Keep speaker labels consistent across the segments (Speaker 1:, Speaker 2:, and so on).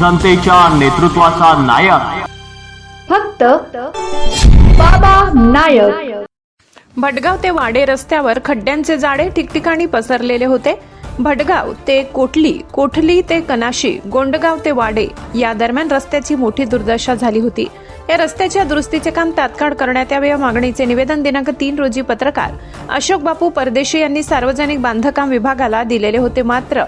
Speaker 1: जनतेच्या नेतृत्वाचा नायक.
Speaker 2: फक्त बाबा नायक.
Speaker 3: भटगाव ते वाडे रस्त्यावर खड्ड्यांचे जाळे ठिकठिकाणी पसरलेले होते. भटगाव ते कोटली कोठली ते कनाशी गोंडगाव ते वाडे या दरम्यान रस्त्याची मोठी दुर्दशा झाली होती. या रस्त्याच्या दुरुस्तीचे काम तात्काळ करण्यात यावे या मागणीचे निवेदन दिनांक तीन रोजी पत्रकार अशोक बापू परदेशी यांनी सार्वजनिक बांधकाम विभागाला दिलेले होते मात्र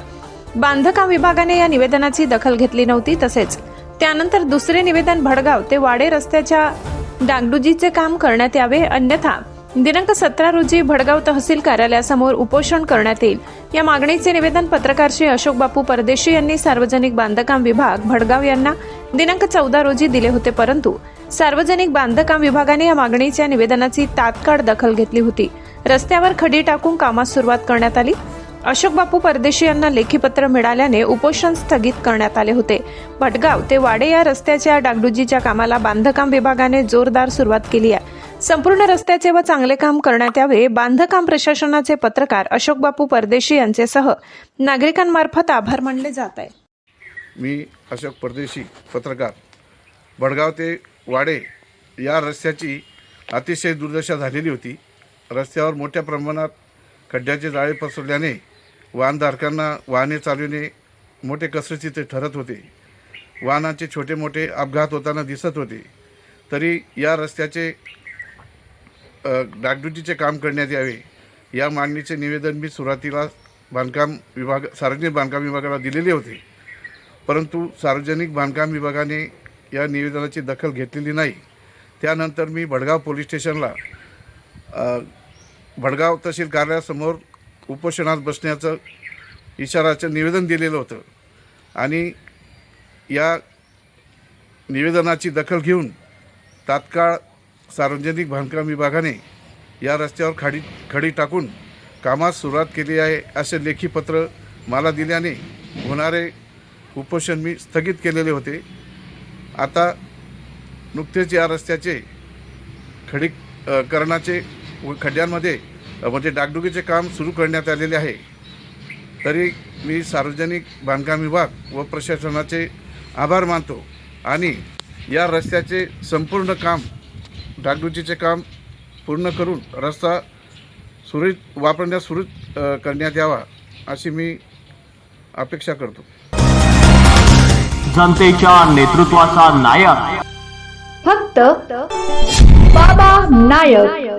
Speaker 3: बांधकाम विभागाने या निवेदनाची दखल घेतली नव्हती तसेच त्यानंतर दुसरे निवेदन भडगाव ते वाडे रस्त्याच्या डागडुजीचे काम करण्यात यावे अन्यथा दिनांक सतरा रोजी भडगाव तहसील कार्यालयासमोर उपोषण करण्यात येईल. या मागणीचे निवेदन पत्रकार श्री अशोक बापू परदेशी यांनी सार्वजनिक बांधकाम विभाग भडगाव यांना दिनांक चौदा रोजी दिले होते परंतु सार्वजनिक बांधकाम विभागाने या मागणीच्या निवेदनाची तात्काळ दखल घेतली होती. रस्त्यावर खडी टाकून कामास सुरुवात करण्यात आली. अशोक बापू परदेशी यांना लेखी पत्र मिळाल्याने उपोषण स्थगित करण्यात आले होते. भटगाव ते वाडे या रस्त्याच्या डागडुजीच्या कामाला बांधकाम विभागाने जोरदार सुरुवात केली आहे. संपूर्ण रस्त्याचे व चांगले काम करण्यात यावे बांधकाम प्रशासनाचे पत्रकार अशोक बापू परदेशी यांच्यासह नागरिकांमार्फत आभार मानले जात आहे.
Speaker 4: मी अशोक परदेशी पत्रकार. भडगाव ते वाडे या रस्त्याची अतिशय दुर्दशा झालेली होती. रस्त्यावर मोठ्या प्रमाणात खड्ड्याचे जाळे पसरल्याने वाहनधारकांना वाहने चालविणे मोठे कसरतीचे ठरत होते. वाहनांचे छोटे मोठे अपघात होताना दिसत होते. तरी या रस्त्याचे डागडुजीचे काम करण्यात यावे. या मागणीचे निवेदन मी सुरुवातीला बांधकाम विभाग सार्वजनिक बांधकाम विभागाला दिलेले होते. परंतु सार्वजनिक बांधकाम विभागाने या निवेदनाची दखल घेतलेली नाही. त्यानंतर मी भडगाव पोलीस स्टेशनला भडगाव तहसील कार्यालयासमोर उपोषणात बसण्याचं इशाराचं निवेदन दिलेलं होतं. आणि या निवेदनाची दखल घेऊन तात्काळ सार्वजनिक बांधकाम विभागाने या रस्त्यावर खाडी खडी टाकून कामास सुरुवात केली आहे असे लेखी पत्र मला दिल्याने होणारे उपोषण मी स्थगित केलेले होते. आता नुकतेच या रस्त्याचे खडी करणाचे व खड्ड्यांमध्ये म्हणजे डागडुगीचे काम सुरू करण्यात आलेले आहे. तरी मी सार्वजनिक बांधकाम विभाग व प्रशासनाचे आभार मानतो आणि या रस्त्याचे संपूर्ण काम डागडुजीचे काम पूर्ण करून रस्ता सुरळीत वापरण्यास सुरू अ, करण्यात यावा अशी मी अपेक्षा करतो.
Speaker 1: जनतेच्या नेतृत्वाचा नायक.
Speaker 2: फक्त बाबा नायक.